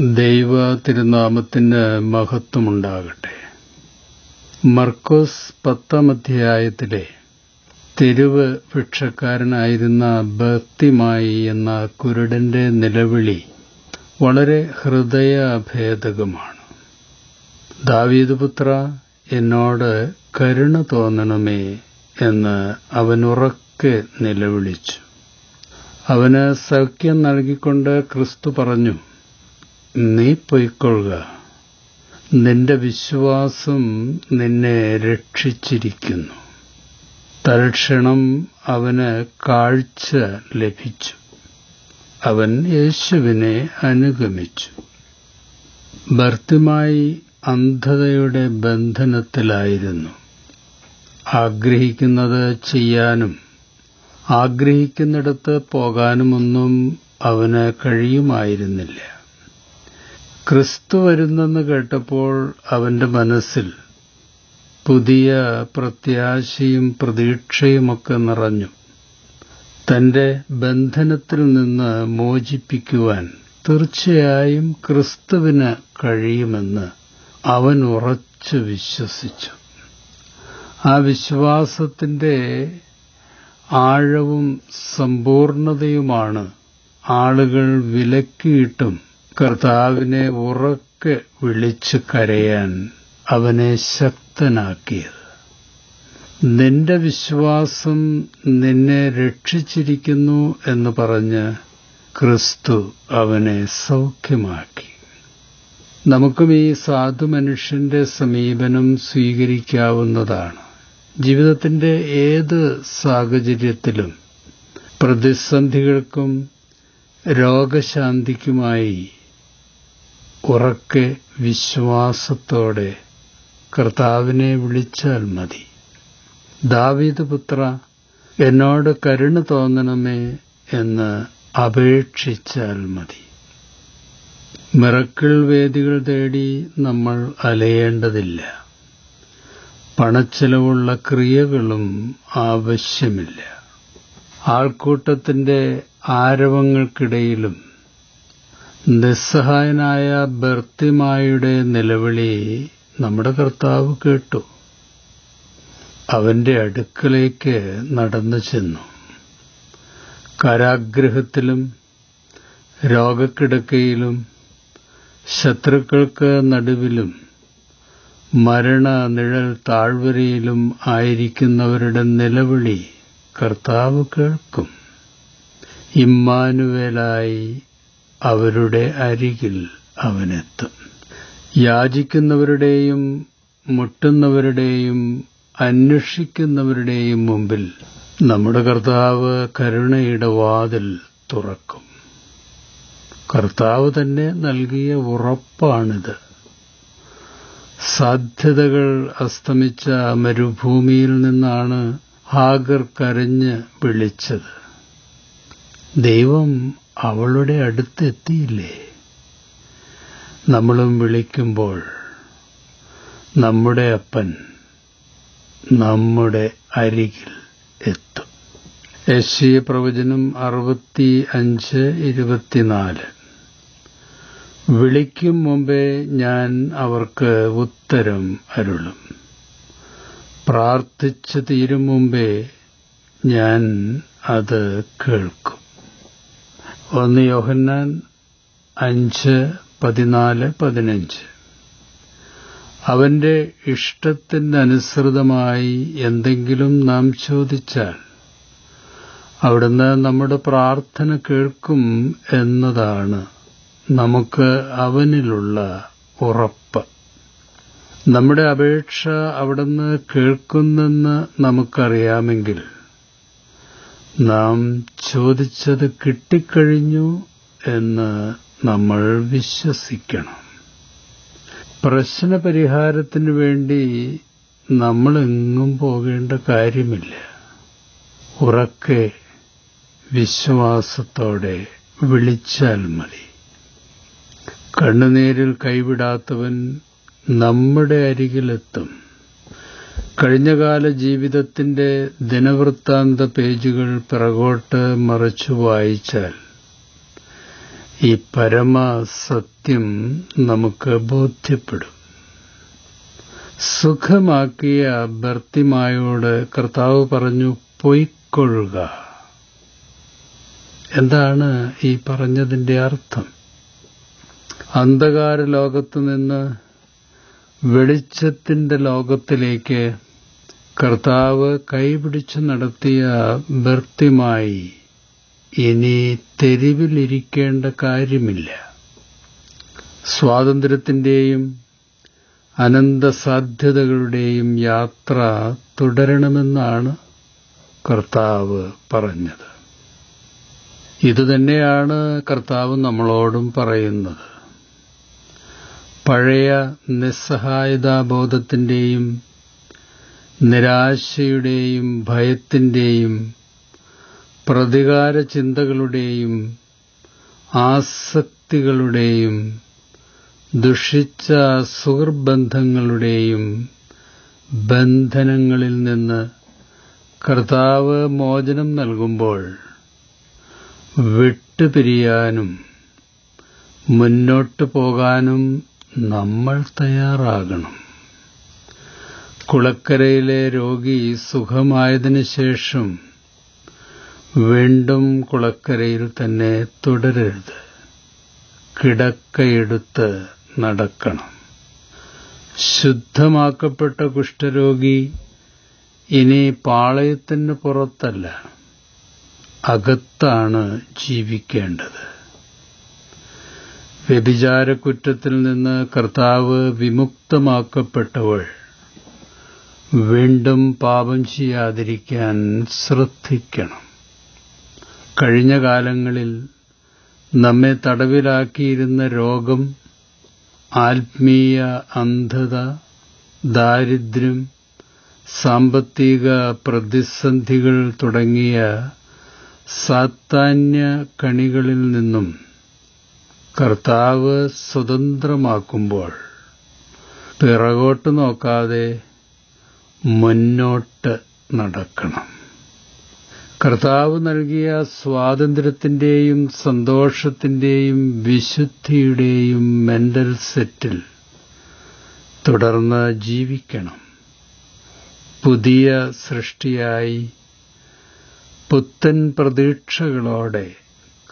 ദൈവ തിരുനാമത്തിന് മഹത്വമുണ്ടാകട്ടെ. മർക്കോസ് പത്താം അധ്യായത്തിലെ തെരുവ് ഭിക്ഷക്കാരനായിരുന്ന ഭക്തിമായി എന്ന കുരുടന്റെ നിലവിളി വളരെ ഹൃദയഭേദകമാണ്. ദാവീദ് പുത്ര എന്നോട് കരുണ തോന്നണമേ എന്ന് അവൻ ഉറക്കെ നിലവിളിച്ചു. അവന് സൗഖ്യം നൽകിക്കൊണ്ട് ക്രിസ്തു പറഞ്ഞു നീ പൊയ്ക്കൊള്ളുക. നിന്റെ വിശ്വാസം നിന്നെ രക്ഷിച്ചിരിക്കുന്നു. തൽക്ഷണം അവന് കാഴ്ച ലഭിച്ചു. അവൻ യേശുവിനെ അനുഗമിച്ചു. ഭർത്തിമായി അന്ധതയുടെ ബന്ധനത്തിലായിരുന്നു. ആഗ്രഹിക്കുന്നത് ചെയ്യാനും ആഗ്രഹിക്കുന്നിടത്ത് പോകാനുമൊന്നും അവന് കഴിയുമായിരുന്നില്ല. ക്രിസ്തു വരുന്നെന്ന് കേട്ടപ്പോൾ അവന്റെ മനസ്സിൽ പുതിയ പ്രത്യാശയും പ്രതീക്ഷയുമൊക്കെ നിറഞ്ഞു. തന്റെ ബന്ധനത്തിൽ നിന്ന് മോചിപ്പിക്കുവാൻ തീർച്ചയായും ക്രിസ്തുവിന് കഴിയുമെന്ന് അവൻ ഉറച്ചു വിശ്വസിച്ചു. ആ വിശ്വാസത്തിന്റെ ആഴവും സമ്പൂർണതയുമാണ് ആളുകൾ വിലക്കിയിട്ടും കർത്താവിനെ ഉറക്കെ വിളിച്ചു കരയാൻ അവനെ ശക്തനാക്കിയത്. നിന്റെ വിശ്വാസം നിന്നെ രക്ഷിച്ചിരിക്കുന്നു എന്ന് പറഞ്ഞ് ക്രിസ്തു അവനെ സൗഖ്യമാക്കി. നമുക്കും ഈ സാധു മനുഷ്യന്റെ സമീപനം സ്വീകരിക്കാവുന്നതാണ്. ജീവിതത്തിന്റെ ഏത് സാഹചര്യത്തിലും പ്രതിസന്ധികൾക്കും രോഗശാന്തിക്കുമായി ഉറക്കെ വിശ്വാസത്തോടെ കർത്താവിനെ വിളിച്ചാൽ മതി. ദാവീദ് പുത്ര എന്നോട് കരുണ തോന്നണമേ എന്ന് അപേക്ഷിച്ചാൽ മതി. മിറക്കിൾ വേദികൾ തേടി നമ്മൾ അലയേണ്ടതില്ല. പണച്ചെലവുള്ള ക്രിയകളും ആവശ്യമില്ല. ആൾക്കൂട്ടത്തിന്റെ ആരവങ്ങൾക്കിടയിലും നിസ്സഹായനായ ബർത്തിമായുടെ നിലവിളി നമ്മുടെ കർത്താവ് കേട്ടു. അവന്റെ അടുക്കലേക്ക് നടന്നു ചെന്നു. കാരാഗ്രഹത്തിലും രോഗക്കിടക്കയിലും ശത്രുക്കൾക്ക് നടുവിലും മരണ നിഴൽ താഴ്വരയിലും ആയിരിക്കുന്നവരുടെ നിലവിളി കർത്താവ് കേൾക്കും. ഇമ്മാനുവേലായി അവരുടെ അരികിൽ അവനെത്തും. യാചിക്കുന്നവരുടെയും മുട്ടുന്നവരുടെയും അന്വേഷിക്കുന്നവരുടെയും മുമ്പിൽ നമ്മുടെ കർത്താവ് കരുണയുടെ വാതിൽ തുറക്കും. കർത്താവ് തന്നെ നൽകിയ ഉറപ്പാണിത്. സാധ്യതകൾ അസ്തമിച്ച മരുഭൂമിയിൽ നിന്നാണ് ഹാഗർ കരഞ്ഞ് വിളിച്ചത്. ദൈവം അവളുടെ അടുത്ത് എത്തിയില്ലേ? നമ്മളും വിളിക്കുമ്പോൾ നമ്മുടെ അപ്പൻ നമ്മുടെ അരികിൽ എത്തും. യശീ പ്രവചനം അറുപത്തി അഞ്ച് ഇരുപത്തിനാല്. വിളിക്കും മുമ്പേ ഞാൻ അവർക്ക് ഉത്തരം അരുളും. പ്രാർത്ഥിച്ചു തീരും മുമ്പേ ഞാൻ അത് കേൾക്കും. ഒന്ന് യോഹന്നാൻ അഞ്ച് പതിനാല് പതിനഞ്ച്. അവന്റെ ഇഷ്ടത്തിനനുസൃതമായി എന്തെങ്കിലും നാം ചോദിച്ചാൽ അവിടുന്ന് നമ്മുടെ പ്രാർത്ഥന കേൾക്കും എന്നതാണ് നമുക്ക് അവനിലുള്ള ഉറപ്പ്. നമ്മുടെ അപേക്ഷ അവിടുന്ന് കേൾക്കുന്നെന്ന് നമുക്കറിയാമെങ്കിൽ നാം ചോദിച്ചത് കിട്ടിക്കഴിഞ്ഞു എന്ന് നമ്മൾ വിശ്വസിക്കണം. പ്രശ്നപരിഹാരത്തിന് വേണ്ടി നമ്മളെങ്ങും പോകേണ്ട കാര്യമില്ല. ഉറക്കെ വിശ്വാസത്തോടെ വിളിച്ചാൽ മതി. കണ്ണുനീരിൽ കൈവിടാത്തവൻ നമ്മുടെ അരികിലെത്തും. കഴിഞ്ഞകാല ജീവിതത്തിന്റെ ദിനവൃത്താന്ത പേജുകൾ പിറകോട്ട് മറിച്ചു വായിച്ചാൽ ഈ പരമസത്യം നമുക്ക് ബോധ്യപ്പെടും. സുഖമാക്കിയ ഭർത്തിമായോട് കർത്താവ് പറഞ്ഞു പൊയ്ക്കൊള്ളുക. എന്താണ് ഈ പറഞ്ഞതിന്റെ അർത്ഥം? അന്ധകാര ലോകത്തു നിന്ന് വെളിച്ചത്തിന്റെ ലോകത്തിലേക്ക് കർത്താവ് കൈപിടിച്ച് നടത്തിയ ഭർത്തിമായി ഇനി തെരുവിലിരിക്കേണ്ട കാര്യമില്ല. സ്വാതന്ത്ര്യത്തിന്റെയും അനന്തസാധ്യതകളുടെയും യാത്ര തുടരണമെന്നാണ് കർത്താവ് പറഞ്ഞത്. ഇതുതന്നെയാണ് കർത്താവ് നമ്മളോടും പറയുന്നത്. പഴയ നിസ്സഹായതാബോധത്തിന്റെയും നിരാശയുടെയും ഭയത്തിന്റെയും പ്രതികാര ചിന്തകളുടെയും ആസക്തികളുടെയും ദുഷിച്ച സുഹൃബന്ധങ്ങളുടെയും ബന്ധനങ്ങളിൽ നിന്ന് കർത്താവ് മോചനം നൽകുമ്പോൾ വിട്ടുപിരിയാനും മുന്നോട്ടു പോകാനും നമ്മൾ തയ്യാറാകണം. കുളക്കരയിലെ രോഗി സുഖമായതിനു ശേഷം വീണ്ടും കുളക്കരയിൽ തന്നെ തുടരരുത്. കിടക്കയെടുത്ത് നടക്കണം. ശുദ്ധമാക്കപ്പെട്ട കുഷ്ഠരോഗി ഇനി പാളയത്തിന് പുറത്തല്ല അകത്താണ് ജീവിക്കേണ്ടത്. വ്യഭിചാരക്കുറ്റത്തിൽ നിന്ന് കർത്താവ് വിമുക്തമാക്കപ്പെട്ടവൾ വീണ്ടും പാപം ചെയ്യാതിരിക്കാൻ ശ്രദ്ധിക്കണം. കഴിഞ്ഞ കാലങ്ങളിൽ നമ്മെ തടവിലാക്കിയിരുന്ന രോഗം ആത്മീയ അന്ധത ദാരിദ്ര്യം സാമ്പത്തിക പ്രതിസന്ധികൾ തുടങ്ങിയ സാത്താന്യ കണികളിൽ നിന്നും കർത്താവ് സ്വതന്ത്രമാക്കുമ്പോൾ പിറകോട്ട് നോക്കാതെ മുന്നോട്ട് നടക്കണം. കർത്താവ് നൽകിയ സ്വാതന്ത്ര്യത്തിന്റെയും സന്തോഷത്തിന്റെയും വിശുദ്ധിയുടെയും മെന്റൽ സെറ്റിൽ തുടർന്ന് ജീവിക്കണം. പുതിയ സൃഷ്ടിയായി പുത്തൻ പ്രതീക്ഷകളോടെ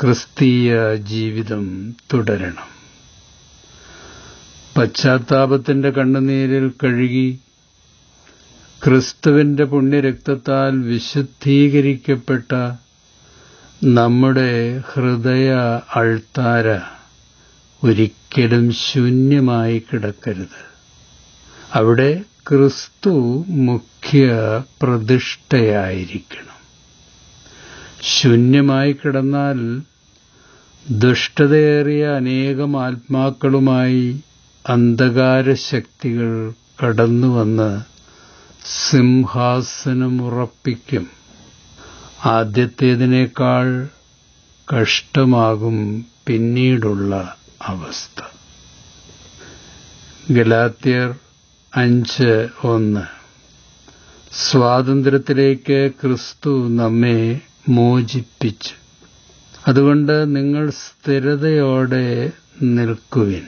ക്രിസ്തീയ ജീവിതം തുടരണം. പശ്ചാത്താപത്തിന്റെ കണ്ണുനീരിൽ കഴുകി ക്രിസ്തുവിന്റെ പുണ്യരക്തത്താൽ വിശുദ്ധീകരിക്കപ്പെട്ട നമ്മുടെ ഹൃദയ അൾത്താര ഒരിക്കലും ശൂന്യമായി കിടക്കരുത്. അവിടെ ക്രിസ്തു മുഖ്യ പ്രതിഷ്ഠയായിരിക്കണം. ശൂന്യമായി കിടന്നാൽ ദുഷ്ടതയേറിയ അനേകം ആത്മാക്കളുമായി അന്ധകാര ശക്തികൾ കടന്നുവന്ന് സിംഹാസനമുറപ്പിക്കും. ആദ്യത്തേതിനേക്കാൾ കഷ്ടമാകും പിന്നീടുള്ള അവസ്ഥ. ഗലാത്യർ അഞ്ച് ഒന്ന്. സ്വാതന്ത്ര്യത്തിലേക്ക് ക്രിസ്തു നമ്മെ മോചിപ്പിച്ചു. അതുകൊണ്ട് നിങ്ങൾ സ്ഥിരതയോടെ നിൽക്കുവിൻ.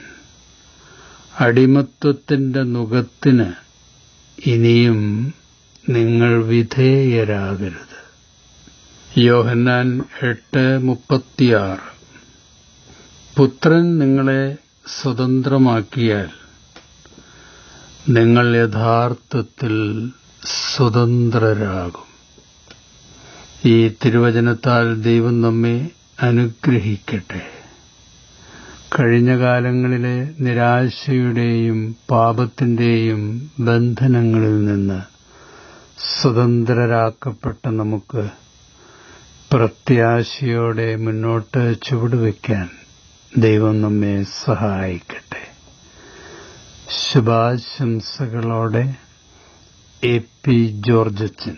അടിമത്വത്തിന്റെ നുഖത്തിന് ഇനിയും നിങ്ങൾ വിധേയരാകരുത്. യോഹന്നാൻ എട്ട് മുപ്പത്തിയാറ്. പുത്രൻ നിങ്ങളെ സ്വതന്ത്രമാക്കിയാൽ നിങ്ങൾ യഥാർത്ഥത്തിൽ സ്വതന്ത്രരാകും. ഈ തിരുവചനത്താൽ ദൈവം നമ്മെ അനുഗ്രഹിക്കട്ടെ. കഴിഞ്ഞ കാലങ്ങളിലെ നിരാശയുടെയും പാപത്തിന്റെയും ബന്ധനങ്ങളിൽ നിന്ന് സ്വതന്ത്രരാക്കപ്പെട്ട നമുക്ക് പ്രത്യാശയോടെ മുന്നോട്ട് ചുവടുവെക്കാൻ ദൈവം നമ്മെ സഹായിക്കട്ടെ. ശുഭാശംസകളോടെ എ പി ജോർജച്ചൻ.